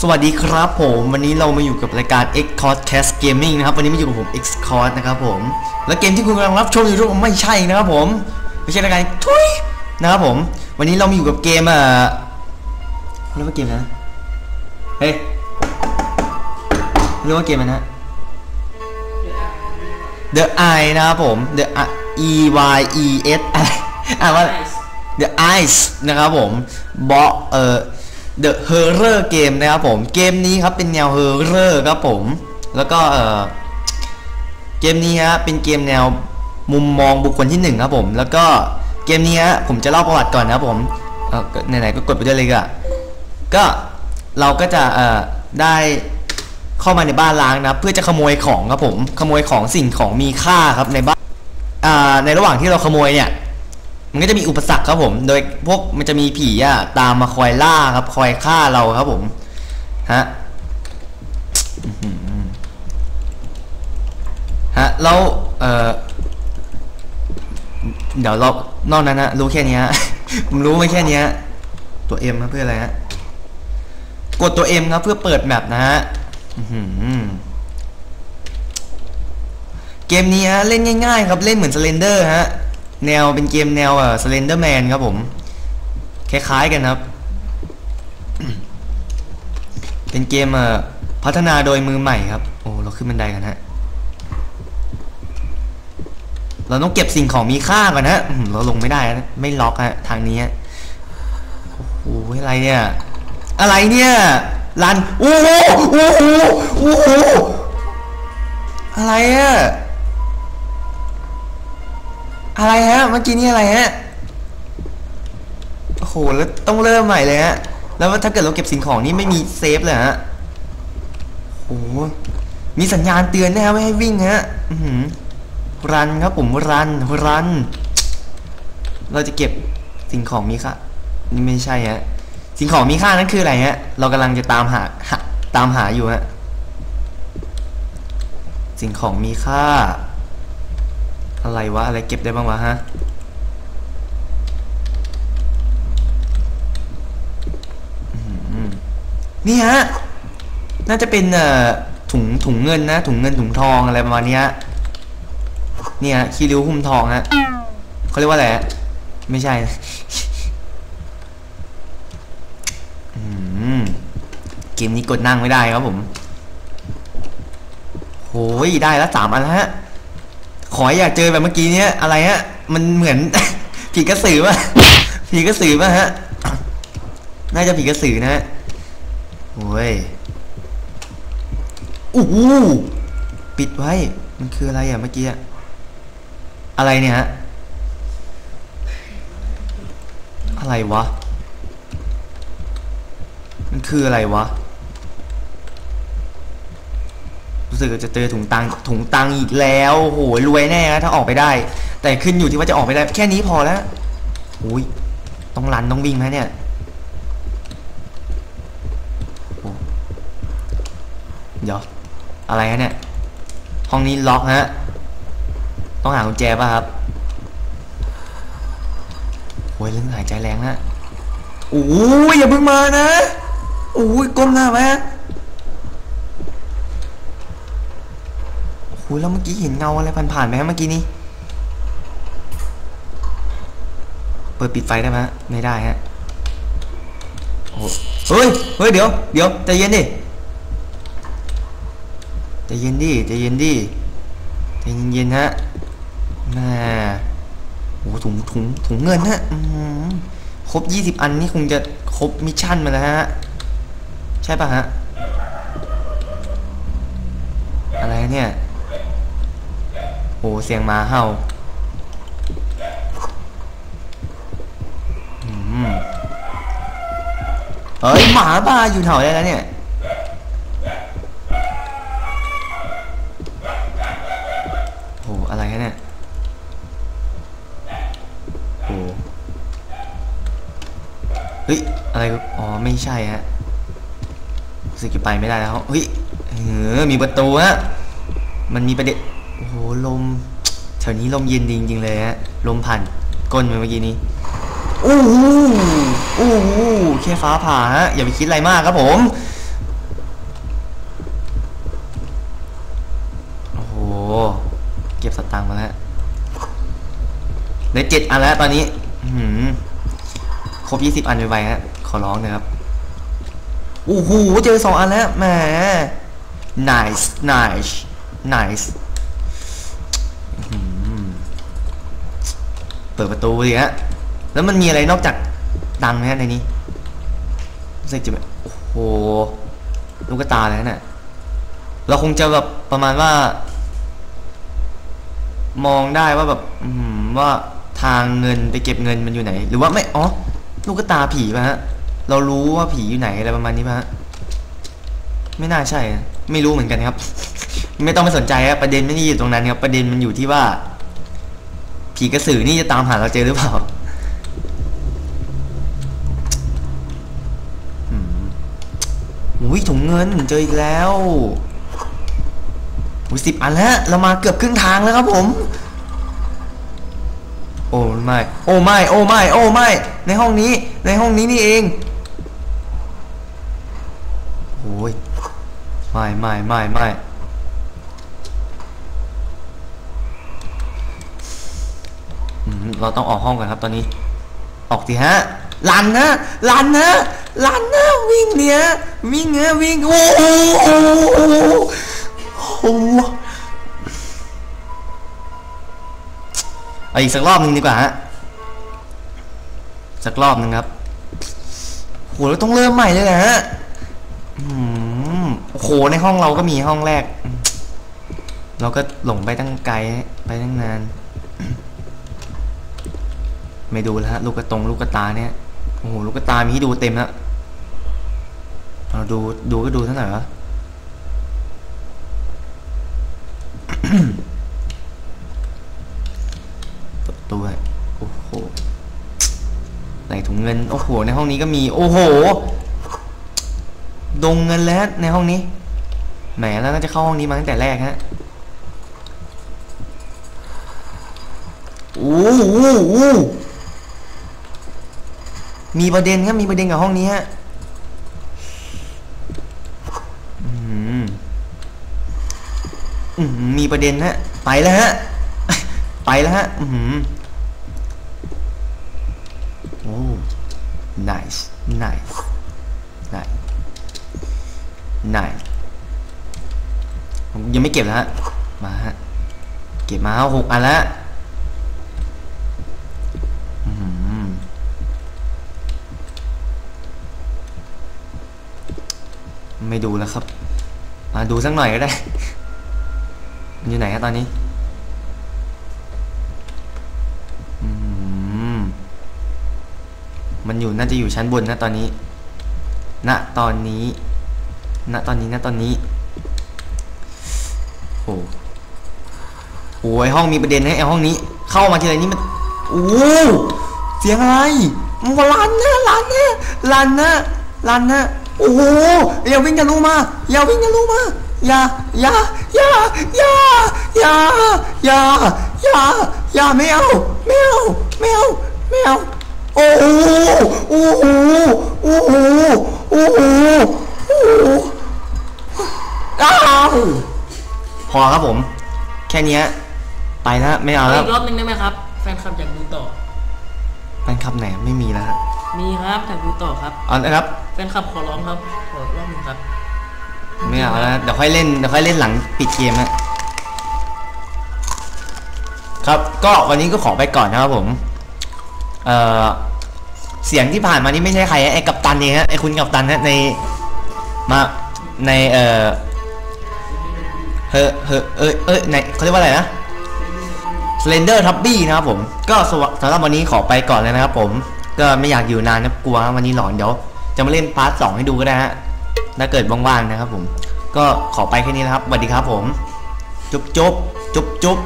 สวัสดีครับผมวันนี้เรามาอยู่กับรายการ X c o s Cast Gaming นะครับ วันนี้มาอยู่กับผม X c o s t นะครับผม และเกมที่คุณกำลังรับชมอยู่ทุกไม่ใช่นะครับผม ไม่ใช่รายการทุยนะครับผม วันนี้เรามาอยู่กับเกมอะเรียกว่าเกมนะเฮ้ยเรียกว่าเกมอะไรนะ The Eye นะครับผม The E Y E S อะไรอ่านว่า The Eyes นะครับผมบอเอ่อ The Horror Game นะครับผมเกมนี้ครับเป็นแนว Horror ครับผม แล้วก็เออเกมนี้ฮะเป็นเกมแนวมุมมองบุคคลที่หนึ่งครับผม แล้วก็เกมนี้ฮะผมจะเล่าประวัติก่อนนะครับผมเออไหนๆก็กดไปด้วยเลยก็ก็เราก็จะเอ่อได้เข้ามาในบ้านล้างนะเพื่อจะขโมยของครับผมขโมยของสิ่งของมีค่าครับในบ้านในระหว่างที่เราขโมยเนี่ย มันก็จะมีอุปสรรคครับผม โดยพวกมันจะมีผีอะตามมาคอยล่าครับ คอยฆ่าเราครับผมฮะฮะแล้วเออเดี๋ยวเรานอกนั้นนะรู้แค่นี้ผมรู้ไม่แค่นี้ตัว M ครับเพื่ออะไรฮะกดตัว M ครับเพื่อเปิดแมปนะฮะเกมนี้ฮะเล่นง่าย ๆ ครับเล่นเหมือน Slender ฮะ แนวเป็นเกมแนวเอ่อ Slender Man ครับผม คล้ายๆกันครับ เป็นเกมเอ่อพัฒนาโดยมือใหม่ครับ โอ้เราขึ้นบันไดกันฮะ เราต้องเก็บสิ่งของมีค่าก่อนนะเราลงไม่ได้นะไม่ล็อกฮะทางนี้โอ้โหอะไรเนี่ย อะไรเนี่ยลันโอ้โหโอ้โหโอ้โหอะไรอะ อะไรฮะ เมื่อกี้นี่อะไรฮะ โอ้โห แล้วต้องเริ่มใหม่เลยฮะ แล้วถ้าเกิดเราเก็บสิ่งของนี่ไม่มีเซฟเลยฮะ โอ้โห มีสัญญาณเตือนนะฮะไม่ให้วิ่งฮะ อือหือรันครับผมรันรัน เราจะเก็บสิ่งของมีค่านี่ไม่ใช่ฮะ สิ่งของมีค่านั้นคืออะไรฮะ เรากำลังจะตามหาหาตามหาอยู่ฮะ สิ่งของมีค่า อะไรวะ อะไรเก็บได้บ้างวะฮะ นี่ฮะ น่าจะเป็นเอ่อถุงถุงเงินนะ ถุงเงินถุงทองอะไรประมาณเนี้ยเนี่ยคีริวหุ้มทองฮะเขาเรียกว่าอะไรฮะไม่ใช่อืมเกมนี้กดนั่งไม่ได้ครับผมโหยได้แล้วสามอันแล้วฮะ ขออยากเจอแบบเมื่อกี้เนี้ยอะไรฮะ มันเหมือน ผีกระสือป่ะผีกระสือป่ะฮะ น่าจะผีกระสือนะฮะโอ้ยอู้หูปิดไว้ มันคืออะไรอะเมื่อกี้อะอะไรเนี่ยฮะ อะไรวะ มันคืออะไรวะ รู้สึกจะเจอถุงตังถุงตังอีกแล้วโหรวยแน่นะถ้าออกไปได้ แต่ขึ้นอยู่ที่ว่าจะออกไปได้ แค่นี้พอแล้วโอ้ยต้องรันต้องวิ่งไหมเนี่ยโอ้เดี๋ยวอะไรฮะเนี่ยห้องนี้ล็อกฮะต้องหากุญแจป่ะครับโอ้ยเรื่องหายใจแรงฮะโอ้ยอย่าเพิ่งมานะโอ้ยก้มหน้าไหมโอ้ ยแล้วเมื่อกี้เห็นเงาอะไรผ่านๆไหมฮะเมื่อกี้นี้ เปิดปิดไฟได้ไหมไม่ได้ฮะโอ้เฮ้ยเฮ้ยเดี๋ยวเดี๋ยวใจเย็นดิใจเย็นดิใจเย็นดิใจเย็นๆฮะแม่โอ้ถุงถุงถุงเงินฮะครบยี่สิบอันนี่คงจะครบมิชชั่นมาแล้วฮะใช่ป่ะฮะอะไรเนี่ย โอ้เสียงหมาเห่าอืมเฮ้ยหมาบ้าอยู่แถวได้แล้วเนี่ยโอ้อะไรเนี่ยโอ้เฮ้ยอะไรอ๋อไม่ใช่ฮะสึกจะไปไม่ได้แล้วเฮ้ยเออมีประตูฮะมันมีประเด็น โอ้โหลมแถวนี้ลมเย็นจริงๆเลยฮะลมผ่านก้นเมื่อกี้นี้อู้หูอู้หูแค่ฟ้าผ่าฮะอย่าไปคิดอะไรมากครับผมโอ้โหเก็บสตางค์มาแล้วเหลือเจ็ดอันแล้วตอนนี้ครบยี่สิบอันไปไปฮะขอร้องนะครับอู้หูเจอสองอันแล้วแหม nice nice nice เปิดประตูเลยฮะแล้วมันมีอะไรนอกจากตังไหมฮะในนี้รู้สึกจะแบบโอ้โหลูกตาเลยนะเนี่ยเราคงจะแบบประมาณว่า มองได้ว่าแบบว่าทางเงินไปเก็บเงินมันอยู่ไหน หรือว่าไม่อ๋อลูกตาผีป่ะฮะเรารู้ว่าผีอยู่ไหนอะไรประมาณนี้ป่ะฮะไม่น่าใช่ ไม่รู้เหมือนกันครับ ไม่ต้องไปสนใจครับประเด็นไม่ได้อยู่ตรงนั้นครับ ประเด็นมันอยู่ที่ว่า ผีกระสือนี่จะตามหาเราเจอหรือเปล่าอุ้ยถุงเงินเจออีกแล้วอุ้ยสิบอันแล้วเรามาเกือบครึ่งทางแล้วครับผม โอ้ไม่โอ้ไม่โอ้ไม่โอ้ไม่ในห้องนี้ในห้องนี้นี่เองโอ้ยไม่ไม่ไม่ไม่ เราต้องออกห้องก่อนครับ ตอนนี้ ออกสิฮะลันนะลันนะลันนะวิ่งเนี่ยวิ่งเนี่ยวิ่งโอ้โหโอ้เอาอีกสักรอบหนึ่งดีกว่าฮะสักรอบหนึ่งครับโหเราต้องเริ่มใหม่เลยนะฮะโอ้โหในห้องเราก็มีห้องแรก เราก็หลงไปตั้งไกลไปตั้งนาน ไม่ดูแล้วฮะลูกกระตรงลูกกระตาเนี่ยโอ้โหลูกกระตามีให้ดูเต็มแล้วเราดูดูก็ดูเท่าไหร่เปิดประตูให้โอ้โหใส่ถุงเงิน โอ้โห ในห้องนี้ก็มี โอ้โห ดงเงินแล้วในห้องนี้ แหมแล้วน่าจะเข้าห้องนี้มาตั้งแต่แรกฮะอ้โหโอ้โห มีประเด็นครับมีประเด็นกับห้องนี้ฮะอืมอืมมีประเด็นฮะ ไปแล้วฮะ ไปแล้วฮะ อืมโอ้ nice nice nice nice ผมยังไม่เก็บแล้วฮะ มาฮะ เก็บมาหกอันแล้วอื้อหือ ไม่ดูแล้วครับ มาดูสักหน่อยก็ได้ มันอยู่ไหนครับตอนนี้มันอยู่น่าจะอยู่ชั้นบนนะตอนนี้ ณ ตอนนี้ ณ ตอนนี้ ณ ตอนนี้ โอ้โหไอห้องมีประเด็นนะไอห้องนี้ เข้ามาทีไรนี่มัน โอ้ เสียงอะไรมันว่าลันนะลันนะลันนะ ลันนะโอ้โหอย่าวิ่งกันลูมาอย่าวิ่งกันลูมาอย่าอย่าอย่าอย่าอย่าอย่าอย่าอย่าไม่เอาไม่เอาไม่เอาไม่เอาโอ้โหโอ้โหโอ้โหโอ้โหโอ้โหอ้าวพอครับผม แค่นี้ไปแล้วไม่เอาแล้วอีกรอบหนึงได้ไหมครับ แฟนคลับอยากดูต่อ แฟนคลับไหนไม่มีแล้วฮะมีครับอยากดูต่อครับเอาละครับ แฟนคลับขอร้องครับ ขอรอบหนึงครับ ไม่เอาแล้วเดี๋ยวค่อยเล่นเดี๋ยวค่อยเล่นหลังปิดเกมนะครับก็วันนี้ก็ขอไปก่อนนะครับผมเอ่อเสียงที่ผ่านมานี่ไม่ใช่ใครฮะไอ้กัปตันเองฮะไอ้คุณกัปตันฮะในมาในเอ่อเฮอเฮอเอยเอ้ยในเขาเรียกว่าอะไรนะ สแลนเดอร์ทับบี้นะครับผมก็สวสำหรับวันนี้ขอไปก่อนเลยนะครับผมก็ไม่อยากอยู่นานนะกลัววันนี้หลอนเดี๋ยวจะมาเล่นพาร์ทสองให้ดูก็ได้ฮะถ้าเกิดว่างๆนะครับผมก็ขอไปแค่นี้นะครับสวัสดีครับผม จุ๊บจุ๊บจุ๊บจุ๊บ